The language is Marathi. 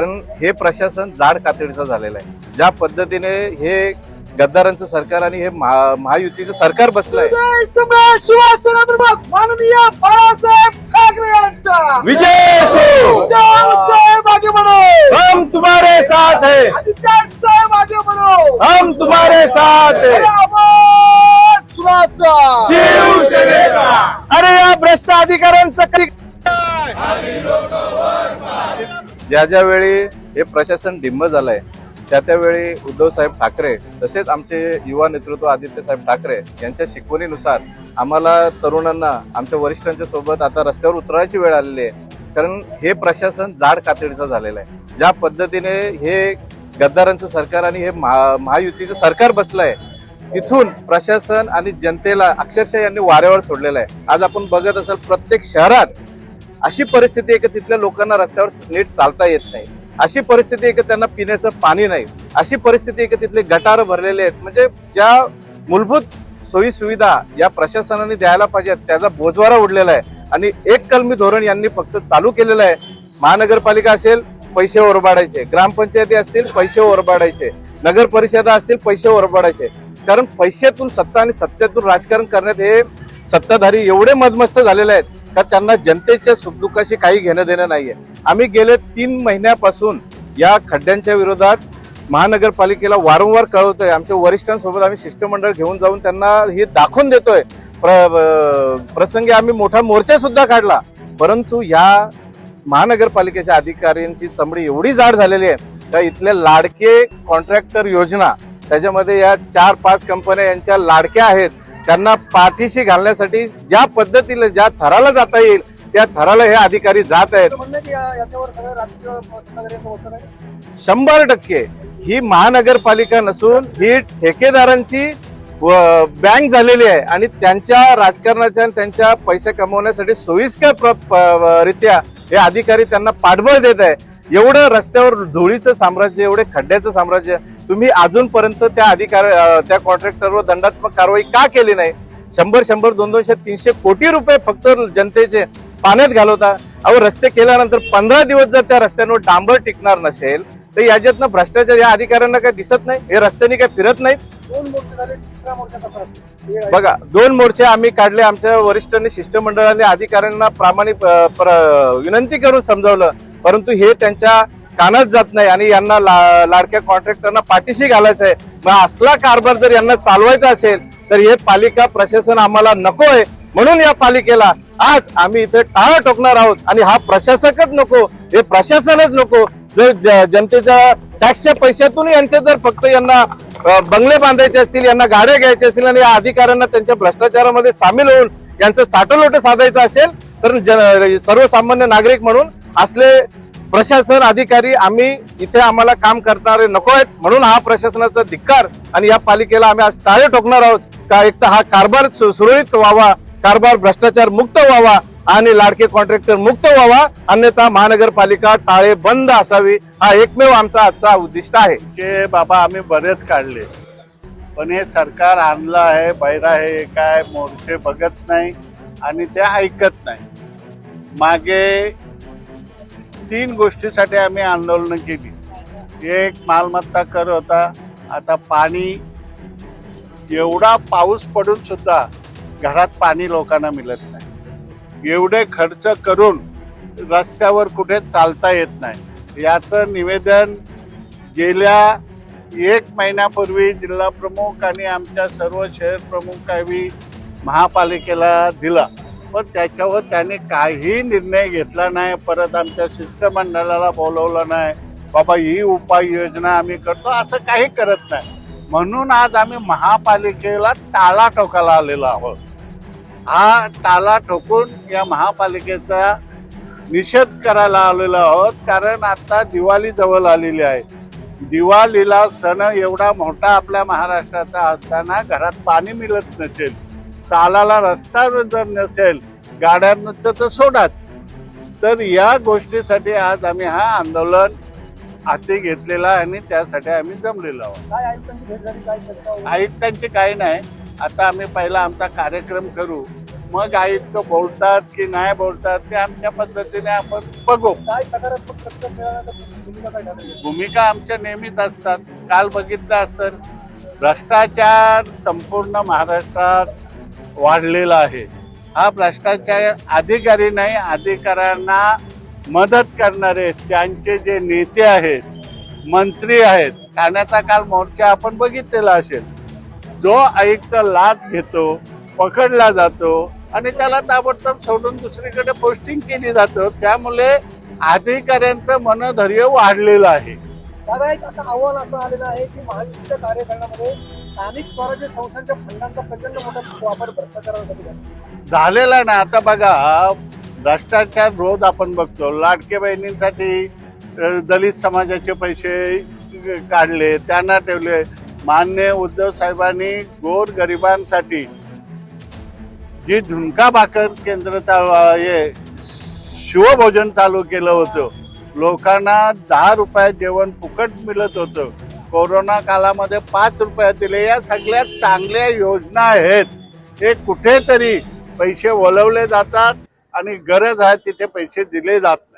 कारण हे प्रशासन जाड कातडीचं झालेलं आहे. ज्या पद्धतीने हे गद्दारांचं सरकार आणि हे महा- महायुतीचं सरकार बसलंय. शिवसेना प्रमुख माननीय बाळासाहेब ठाकरे यांचा. विजय हम तुम्हारे साथ है. हम तुम्हारे साथ है. शिवसेनेचा अरे या भ्रष्ट अधिकाऱ्यांचं कधी ज्या ज्या वेळी हे प्रशासन डिंब झालंय त्या त्यावेळी उद्धव साहेब ठाकरे तसेच आमचे युवा नेतृत्व आदित्य साहेब ठाकरे यांच्या शिकवणीनुसार आम्हाला तरुणांना आमच्या वरिष्ठांच्या सोबत आता रस्त्यावर उतरायची वेळ आलेली आहे. कारण हे प्रशासन जाड कातडीचं झालेलं आहे. ज्या पद्धतीने हे गद्दारांचं सरकार आणि हे महा- महायुतीचं सरकार बसलंय तिथून प्रशासन आणि जनतेला अक्षरशः यांनी वाऱ्यावर सोडलेलं आहे. आज आपण बघत असाल प्रत्येक शहरात अशी परिस्थिती आहे की तिथल्या लोकांना रस्त्यावर नीट चालता येत नाही. अशी परिस्थिती आहे की त्यांना पिण्याचं पाणी नाही. अशी परिस्थिती आहे की तिथले गटार भरलेले आहेत. म्हणजे ज्या मूलभूत सोयी सुविधा या प्रशासनाने द्यायला पाहिजेत त्याचा बोजवारा उडलेला आहे. आणि एक कलमी धोरण यांनी फक्त चालू केलेलं आहे. महानगरपालिका असेल पैसे ओरबाडायचे. ग्रामपंचायती असतील पैसे ओरबाडायचे. नगर परिषदा असतील पैसे ओरबाडायचे. कारण पैशातून सत्ता आणि सत्तेतून राजकारण करण्यात हे सत्ताधारी एवढे मदमस्त झालेले आहेत. का त्यांना जनतेच्या सुखदुःखाशी काही घेणं देणं नाहीये. आम्ही गेले तीन महिन्यापासून या खड्ड्यांच्या विरोधात महानगरपालिकेला वारंवार कळवतोय. आमच्या वरिष्ठांसोबत आम्ही शिष्टमंडळ घेऊन जाऊन त्यांना हे दाखवून देतोय. प्र- प्रसंगी आम्ही मोठा मोर्चा सुद्धा काढला. परंतु या महानगरपालिकेच्या अधिकाऱ्यांची चमडी एवढी जाड झालेली आहे का इथले लाडके कॉन्ट्रॅक्टर योजना त्याच्यामध्ये या चार पाच कंपन्या यांच्या लाडक्या आहेत. त्यांना पाठीशी घालण्यासाठी ज्या पद्धतीने ज्या थराला जाता येईल त्या थराला हे अधिकारी जात आहेत. शंभर टक्के. ही महानगरपालिका नसून ही ठेकेदारांची व- बँक झालेली आहे आणि त्यांच्या राजकारणाच्या आणि त्यांच्या पैसे कमवण्यासाठी सोयीस्कर रित्या हे अधिकारी त्यांना पाठबळ देत आहे. एवढं रस्त्यावर धुळीचं साम्राज्य एवढे खड्ड्याचं साम्राज्य तुम्ही अजूनपर्यंत त्या अधिकार त्या कॉन्ट्रॅक्टरवर दंडात्मक कारवाई का केली नाही? शंभर शंभर दोन दोनशे तीनशे कोटी रुपये फक्त जनतेचे पाण्यात घालवता. अहो रस्ते केल्यानंतर पंधरा दिवस जर त्या रस्त्यांवर डांबर टिकणार नसेल तर याच्यातनं भ्रष्टाचार या अधिकाऱ्यांना काय दिसत नाही? हे रस्त्याने काय फिरत नाहीत? बघा दोन मोर्चे आम्ही काढले आमच्या वरिष्ठांनी शिष्टमंडळाने अधिकाऱ्यांना प्रामाणिक विनंती करून समजावलं. परंतु हे त्यांच्या कानच जात नाही आणि यांना ला- लाडक्या कॉन्ट्रॅक्टरना पाठीशी घालायचं आहे मग असला कारभार जर यांना चालवायचा असेल तर हे पालिका प्रशासन आम्हाला नको आहे म्हणून या पालिकेला आज आम्ही इथे टाळा टोकणार आहोत. आणि हा प्रशासकच नको हे प्रशासनच नको. जर ज- जनतेच्या टॅक्सच्या पैशातून यांचे जर फक्त यांना बंगले बांधायचे असतील यांना गाड्या घ्यायच्या असतील आणि या अधिकाऱ्यांना त्यांच्या भ्रष्टाचारामध्ये सामील होऊन यांचं साठोलोट साधायचं असेल तर सर्वसामान्य नागरिक म्हणून असले प्रशासन अधिकारी आम्ही इथे आम्हाला काम करणारे नको आहेत. म्हणून हा प्रशासनाचा धिक्कार आणि या पालिकेला आम्ही आज टाळे ठोकणार आहोत. का एक तर हा कारभार सु- सुरळीत व्हावा कारभार भ्रष्टाचार मुक्त व्हावा आणि लाडके कॉन्ट्रॅक्टर मुक्त व्हावा अन्यथा महानगरपालिका टाळे बंद असावी हा एकमेव आमचा आजचा उद्दिष्ट आहे. जे बाबा आम्ही बरेच काढले पण हे सरकार आणलं आहे बैरा हे काय मोर्चे बघत नाही आणि ते ऐकत नाही. मागे तीन गोष्टीसाठी आम्ही आंदोलन केली. एक मालमत्ता कर होता. आता पाणी एवढा पाऊस पडून सुद्धा घरात पाणी लोकांना मिळत नाही. एवढे खर्च करून रस्त्यावर कुठे चालता येत नाही. याचं निवेदन गेल्या एक महिन्यापूर्वी जिल्हा प्रमुख आणि आमच्या सर्व शहर प्रमुखांनी महापालिकेला दिला. पण त्याच्यावर त्याने काही निर्णय घेतला नाही परत आमच्या शिष्टमंडळाला बोलवलं नाही बाबा ही उपाययोजना आम्ही करतो असं काही करत नाही. म्हणून आज आम्ही महापालिकेला टाळा ठोकायला आलेलो आहोत. हा टाळा ठोकून या महापालिकेचा निषेध करायला आलेलो आहोत कारण आता दिवाळी जवळ आलेली आहे. दिवाळीला सण एवढा मोठा आपल्या महाराष्ट्राचा असताना घरात पाणी मिळत नसेल. चालायला रस्ता जर नसेल गाड्यांचं तर सोडात तर या गोष्टीसाठी आज आम्ही हा आंदोलन हाती घेतलेला आणि त्यासाठी आम्ही जमलेलो आहोत. काय आयुक्तांची काही नाही. आता आम्ही पहिला आमचा कार्यक्रम करू. मग आयुक्त बोलतात की नाही बोलतात ते आमच्या पद्धतीने आपण बघू. भूमिका आमच्या नेहमीच असतात. काल बघितलं असेल भ्रष्टाचार संपूर्ण महाराष्ट्रात वाढलेला आहे. हा भ्रष्टाचार अधिकारी नाही अधिकाऱ्यांना मदत करणारे त्यांचे जे नेते आहेत मंत्री आहेत ठाण्याचा काल मोर्चा आपण बघितलेला असेल. जो आयुक्त लाच घेतो पकडला जातो आणि त्याला ताबडतोब सोडून दुसरीकडे पोस्टिंग केली जातं त्यामुळे अधिकाऱ्यांचं मनधैर्य वाढलेलं आहे. दादा एक आता अहवाल असा आलेला आहे की महायुतीच्या कार्यकारणामध्ये स्थानिक स्वराज्य संस्थांच्या फंडांचा प्रचंड मोठा वापर भ्रष्टाचारासाठी झालेला ना आता बघा भ्रष्टाचार रोज आपण बघतो. लाडके बहिणींसाठी दलित समाजाचे पैसे काढले त्यांना ठेवले. मान्य उद्धव साहेबांनी गोर गरिबांसाठी जी झुणका भाकर केंद्र चालू हे शिवभोजन चालू केलं होतं. लोकांना दहा रुपयात जेवण फुकट मिळत होतं. कोरोना काळामध्ये पाच रुपये दिले. या सगळ्या चांगल्या योजना आहेत. हे कुठेतरी पैसे वळवले जातात आणि गरज आहे तिथे पैसे दिले जातात.